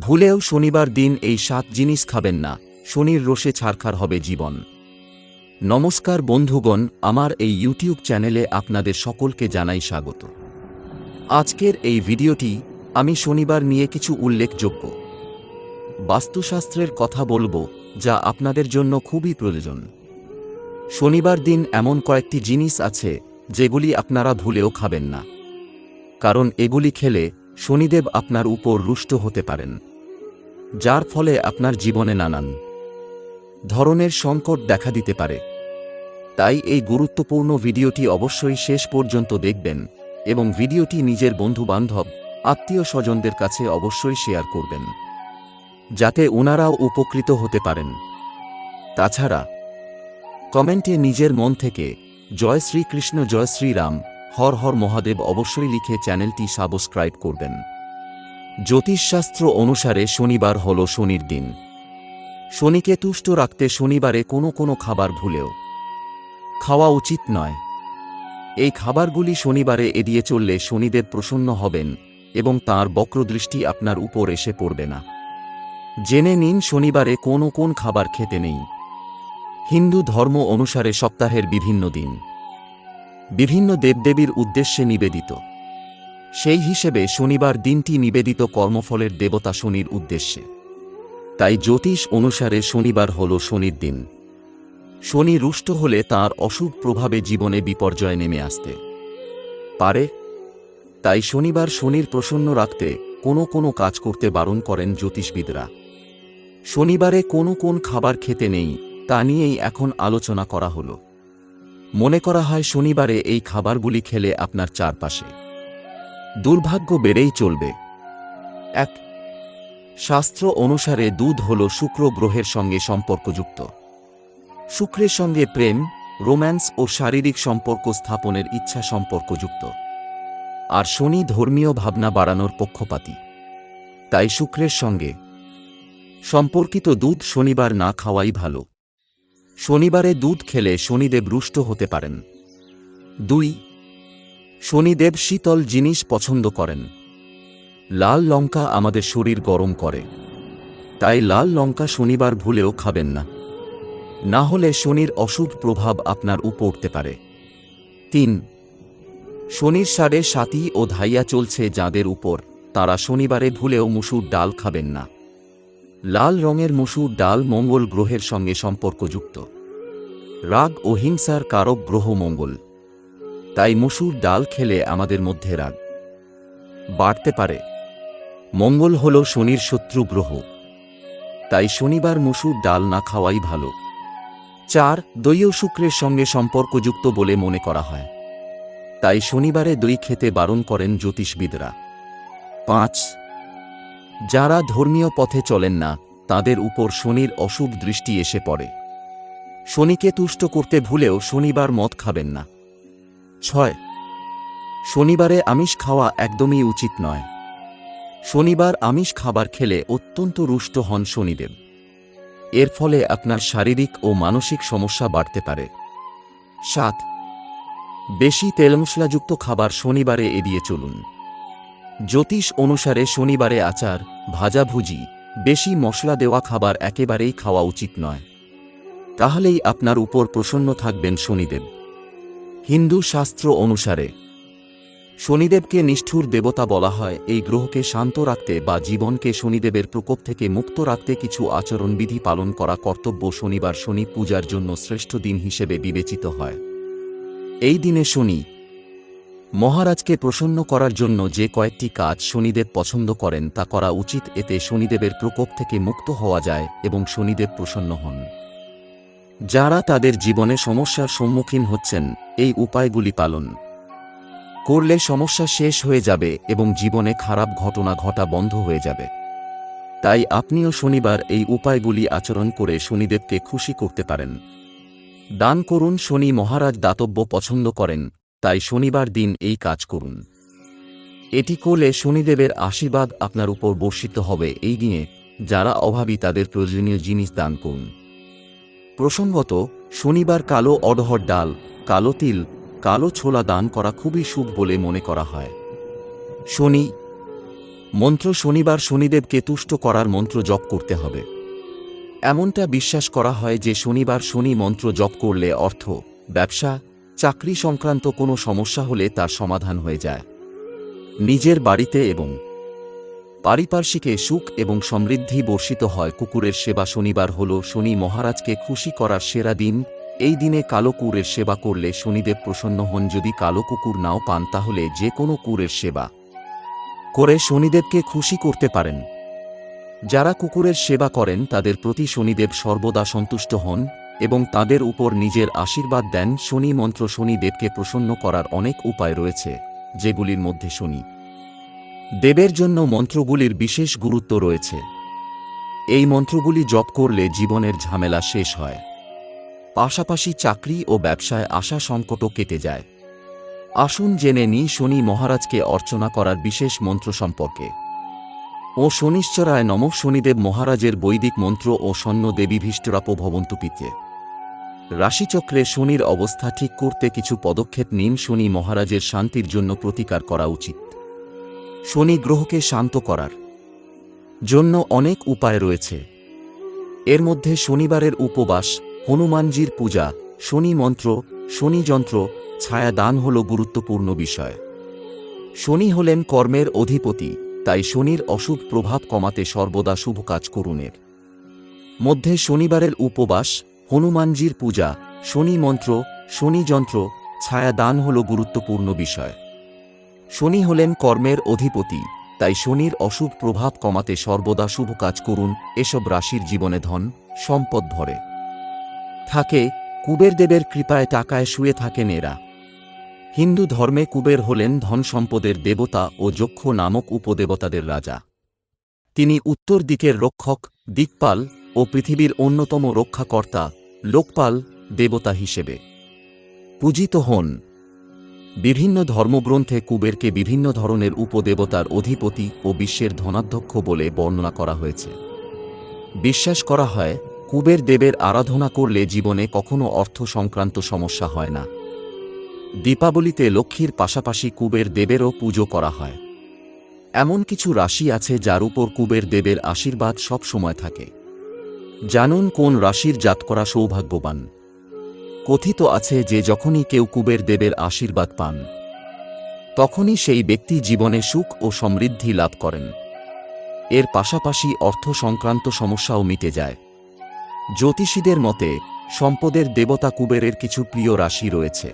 ভুলেও শনিবার দিন এই সাত জিনিস খাবেন না, শনির রোষে ছারখার হবে জীবন। নমস্কার বন্ধুগণ, আমার এই ইউটিউব চ্যানেলে আপনাদের সকলকে জানাই স্বাগত। আজকের এই ভিডিওটি আমি শনিবার নিয়ে কিছু উল্লেখযোগ্য। বাস্তুশাস্ত্রের কথা বলব, যা আপনাদের জন্য খুবই প্রয়োজন। শনিবার দিন এমন কয়েকটি জিনিস আছে, যেগুলি আপনারা ভুলেও খাবেন না। কারণ এগুলি খেলে শনিদেব আপনার উপর রুষ্ট হতে পারেন। যার ফলে আপনার জীবনে নানান ধরনের সংকট দেখা দিতে পারে। তাই এই গুরুত্বপূর্ণ ভিডিওটি অবশ্যই শেষ পর্যন্ত দেখবেন এবং ভিডিওটি নিজের বন্ধুবান্ধব, আত্মীয় স্বজনদের কাছে অবশ্যই শেয়ার করবেন, যাতে ওনারাও উপকৃত হতে পারেন। তাছাড়া, কমেন্টে নিজের মন থেকে জয় শ্রীকৃষ্ণ, জয় শ্রীরাম, হর হর মহাদেব অবশ্যই লিখে চ্যানেলটি সাবস্ক্রাইব করবেন। জ্যোতিষশাস্ত্র অনুসারে শনিবার হল শনির দিন। শনিকে তুষ্ট রাখতে শনিবারে কোনো কোনো খাবার ভুলেও। খাওয়া উচিত নয়। এই খাবারগুলি শনিবারে এড়িয়ে চললে শনিদেব প্রসন্ন হবেন এবং তাঁর বক্রদৃষ্টি আপনার উপর এসে পড়বে না। জেনে নিন শনিবারে কোন কোন খাবার খেতে নেই। হিন্দু ধর্ম অনুসারে সপ্তাহের বিভিন্ন দিন। বিভিন্ন দেবদেবীর উদ্দেশ্যে নিবেদিত। সেই হিসেবে শনিবার দিনটি নিবেদিত কর্মফলের দেবতা শনির উদ্দেশ্যে। তাই জ্যোতিষ অনুসারে শনিবার হল শনির দিন। শনি রুষ্ট হলে তার অশুভ প্রভাবে জীবনে বিপর্যয় নেমে আসতে পারে। তাই শনিবার শনির প্রসন্ন রাখতে কোনো কোনো কাজ করতে বারণ করেন জ্যোতিষবিদরা। শনিবারে কোনো কোন খাবার খেতে নেই, তা নিয়েই এখন আলোচনা করা হল। মনে করা হয় শনিবারে এই খাবারগুলি খেলে আপনার চারপাশে দুর্ভাগ্য বেড়েই চলবে। এক, শাস্ত্র অনুসারে দুধ হল শুক্র গ্রহের সঙ্গে সম্পর্কযুক্ত। শুক্রের সঙ্গে প্রেম, রোম্যান্স ও শারীরিক সম্পর্ক স্থাপনের ইচ্ছা সম্পর্কযুক্ত। আর শনি ধর্মীয় ভাবনা বাড়ানোর পক্ষপাতী। তাই শুক্রের সঙ্গে সম্পর্কিত দুধ শনিবার না খাওয়াই ভালো। শনিবারে দুধ খেলে শনিদেব রুষ্ট হতে পারেন। দুই শনিদেব শীতল জিনিস পছন্দ করেন। লাল লঙ্কা আমাদের শরীর গরম করে। তাই লাল লঙ্কা শনিবার ভুলেও খাবেন না। না হলে শনির অশুভ প্রভাব আপনার উপর উঠতে পারে। তিন, শনির সারে সাতি ও ধাইয়া চলছে যাদের উপর, তারা শনিবারে ভুলেও মুসুর ডাল খাবেন না। লাল রঙের মুসুর ডাল মঙ্গল গ্রহের সঙ্গে সম্পর্কযুক্ত। রাগ ও হিংসার কারক গ্রহ মঙ্গল। তাই মুসুর ডাল খেলে আমাদের মধ্যে রাগ। বাড়তে পারে। মঙ্গল হল শনির শত্রু গ্রহ। তাই শনিবার মুসুর ডাল না খাওয়াই ভালো। চার দই ও শুক্রের সঙ্গে সম্পর্কযুক্ত বলে মনে করা হয়। তাই শনিবারে দই খেতে বারণ করেন জ্যোতিষবিদরা। পাঁচ, যারা ধর্মীয় পথে চলেন না, তাদের উপর শনির অশুভ দৃষ্টি এসে পড়ে। শনিকে তুষ্ট করতে ভুলেও শনিবার মদ খাবেন না। ছয়। শনিবারে আমিষ খাওয়া একদমই উচিত নয়। শনিবার আমিষ খাবার খেলে অত্যন্ত রুষ্ট হন শনিদেব। এর ফলে আপনার শারীরিক ও মানসিক সমস্যা বাড়তে পারে। সাত। বেশি তেল মশলাযুক্ত খাবার শনিবারে এড়িয়ে চলুন। জ্যোতিষ অনুসারে শনিবারে আচার ভাজাভুজি বেশি মশলা দেওয়া খাবার একেবারেই খাওয়া উচিত নয়। তাহলেই আপনার উপর প্রসন্ন থাকবেন শনিদেব। হিন্দু শাস্ত্র অনুসারে, শনিদেবকে নিষ্ঠুর দেবতা বলা হয়, এই গ্রহকে শান্ত রাখতে বা জীবনকে শনিদেবের প্রকোপ থেকে মুক্ত রাখতে কিছু আচরণবিধি পালন করা কর্তব্য শনিবার শনি পূজার জন্য শ্রেষ্ঠ দিন হিসেবে বিবেচিত হয়। এই দিনে শনি মহারাজকে প্রসন্ন করার জন্য যে কয়েকটি কাজ শনিদেব পছন্দ করেন তা করা উচিত, এতে শনিদেবের প্রকোপ থেকে মুক্ত হওয়া যায় এবং শনিদেব প্রসন্ন হন। যারা তাদের জীবনে সমস্যার সম্মুখীন হচ্ছেন, এই উপায়গুলি পালন করলে সমস্যা শেষ হয়ে যাবে এবং জীবনে খারাপ ঘটনা ঘটা বন্ধ হয়ে যাবে। তাই আপনিও শনিবার এই উপায়গুলি আচরণ করে শনিদেবকে খুশি করতে পারেন। দান করুন, শনি মহারাজ দাতব্য পছন্দ করেন, তাই শনিবার দিন এই কাজ করুন। এটি করলে শনিদেবের আশীর্বাদ আপনার উপর বর্ষিত হবে, এই দিনে যারা অভাবী তাদের প্রয়োজনীয় জিনিস দান করুন। প্রসঙ্গত শনিবার কালো অডহর ডাল, কালো তিল, কালো ছোলা দান করা খুবই শুভ বলে মনে করা হয়। শনি, মন্ত্র শনিবার শনিদেবকে তুষ্ট করার মন্ত্র জপ করতে হবে। এমনটা বিশ্বাস করা হয় যে শনিবার শনি মন্ত্র জপ করলে অর্থ, ব্যবসা, চাকরি সংক্রান্ত কোনো সমস্যা হলে তার সমাধান হয়ে যায়। নিজের বাড়িতে এবং পারিপার্শ্বিকে সুখ এবং সমৃদ্ধি বর্ষিত হয়। কুকুরের সেবা শনিবার হল, শনি মহারাজকে খুশি করার সেরা দিন। এই দিনে কালো কুকুরের সেবা করলে শনিদেব প্রসন্ন হন। যদি কালো কুকুর নাও পান, তাহলে যে কোনো কুকুরের সেবা করে শনিদেবকে খুশি করতে পারেন। যারা কুকুরের সেবা করেন, তাদের প্রতি শনিদেব সর্বদা সন্তুষ্ট হন এবং তাদের উপর নিজের আশীর্বাদ দেন। শনি মন্ত্র শনিদেবকে প্রসন্ন করার অনেক উপায় রয়েছে, যেগুলির মধ্যে শনি দেবের জন্য মন্ত্রগুলির বিশেষ গুরুত্ব রয়েছে। এই মন্ত্রগুলি জপ করলে জীবনের ঝামেলা শেষ হয়। পাশাপাশি চাকরি ও ব্যবসায় আসা সংকটও কেটে যায়। আসুন জেনে নিই শনি মহারাজকে অর্চনা করার বিশেষ মন্ত্র সম্পর্কে। ও শনিশ্চরায় নম শনিদেব মহারাজের বৈদিক মন্ত্র ও সৈন্য দেবীভীষ্টরাপ ভবন্তু পিতে। রাশিচক্রে শনির অবস্থা ঠিক করতে কিছু পদক্ষেপ নিন শনি মহারাজের শান্তির জন্য প্রতিকার করা উচিত। শনি গ্রহকে শান্ত করার জন্য অনেক উপায় রয়েছে। এর মধ্যে শনিবারের উপবাস, হনুমানজির পূজা, শনি মন্ত্র, শনি যন্ত্র, ছায়া দান হল গুরুত্বপূর্ণ বিষয়। শনি হলেন কর্মের অধিপতি, তাই শনির অশুভ প্রভাব কমাতে সর্বদা শুভ কাজ করুনের মধ্যে শনিবারের উপবাস, হনুমানজির পূজা, শনি মন্ত্র, শনি যন্ত্র, ছায়া দান হল গুরুত্বপূর্ণ বিষয়। শনি হলেন কর্মের অধিপতি, তাই শনির অশুভ প্রভাব কমাতে সর্বদা শুভ কাজ করুন, এসব রাশির জীবনে ধন, সম্পদ ভরে। থাকে, কুবের দেবের কৃপায় টাকায় শুয়ে থাকেন এরা হিন্দু ধর্মে কুবের হলেন ধন সম্পদের দেবতা ও যক্ষ নামক উপদেবতাদের রাজা। তিনি উত্তর দিকের রক্ষক, দিকপাল ও পৃথিবীর অন্যতম রক্ষাকর্তা, লোকপাল, দেবতা হিসেবে। পূজিত হন। বিভিন্ন ধর্মগ্রন্থে কুবেরকে বিভিন্ন ধরনের উপদেবতার অধিপতি ও বিশ্বের ধনাধ্যক্ষ বলে বর্ণনা করা হয়েছে। বিশ্বাস করা হয়, কুবের দেবের আরাধনা করলে জীবনে কখনো অর্থ সংক্রান্ত সমস্যা হয় না। দীপাবলিতে লক্ষ্মীর পাশাপাশি কুবের দেবেরও পুজো করা হয়। এমন কিছু রাশি আছে যার উপর কুবের দেবের আশীর্বাদ সব সময় থাকে। জানুন কোন রাশির জাতকরা সৌভাগ্যবান। কথিত আছে যে যখনই কেউ কুবের দেবের আশীর্বাদ পান, তখনই সেই ব্যক্তি জীবনে সুখ ও সমৃদ্ধি লাভ করেন। এর পাশাপাশি অর্থ সংক্রান্ত সমস্যাও মিটে যায়। জ্যোতিষীদের মতে, সম্পদের দেবতা কুবেরের কিছু প্রিয় রাশি রয়েছে।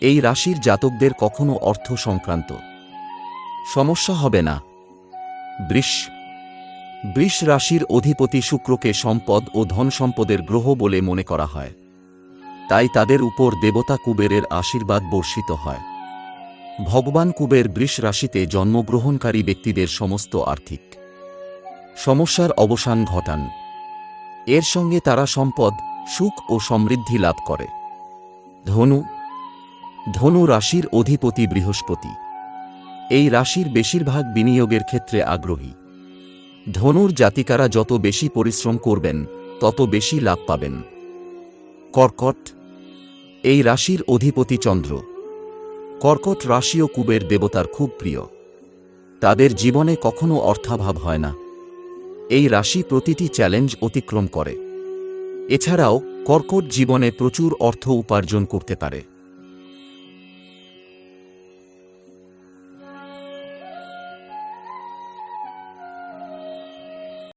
এই রাশির জাতকদের কখনো অর্থ সংক্রান্ত। সমস্যা হবে না। বৃষ। বৃষ রাশির অধিপতি শুক্রকে সম্পদ ও ধন সম্পদের গ্রহ বলে মনে করা হয়। তাই তাদের উপর দেবতা কুবেরের আশীর্বাদ বর্ষিত হয়। ভগবান কুবের বৃষ রাশিতে জন্মগ্রহণকারী ব্যক্তিদের সমস্ত আর্থিক সমস্যার অবসান ঘটান। এর সঙ্গে তারা সম্পদ, সুখ ও সমৃদ্ধি লাভ করে। ধনু ধনু রাশির অধিপতি বৃহস্পতি। এই রাশির বেশিরভাগ বিনিয়োগের ক্ষেত্রে আগ্রহী। ধনুর জাতিকারা যত বেশি পরিশ্রম করবেন, তত বেশি লাভ পাবেন। কর্কট এই রাশির অধিপতি চন্দ্র। কর্কট রাশি ও কুবের দেবতার খুব প্রিয়। তাদের জীবনে কখনো অর্থাভাব হয় না। এই রাশি প্রতিটি চ্যালেঞ্জ অতিক্রম করে। এছাড়াও কর্কট জীবনে প্রচুর অর্থ উপার্জন করতে পারে।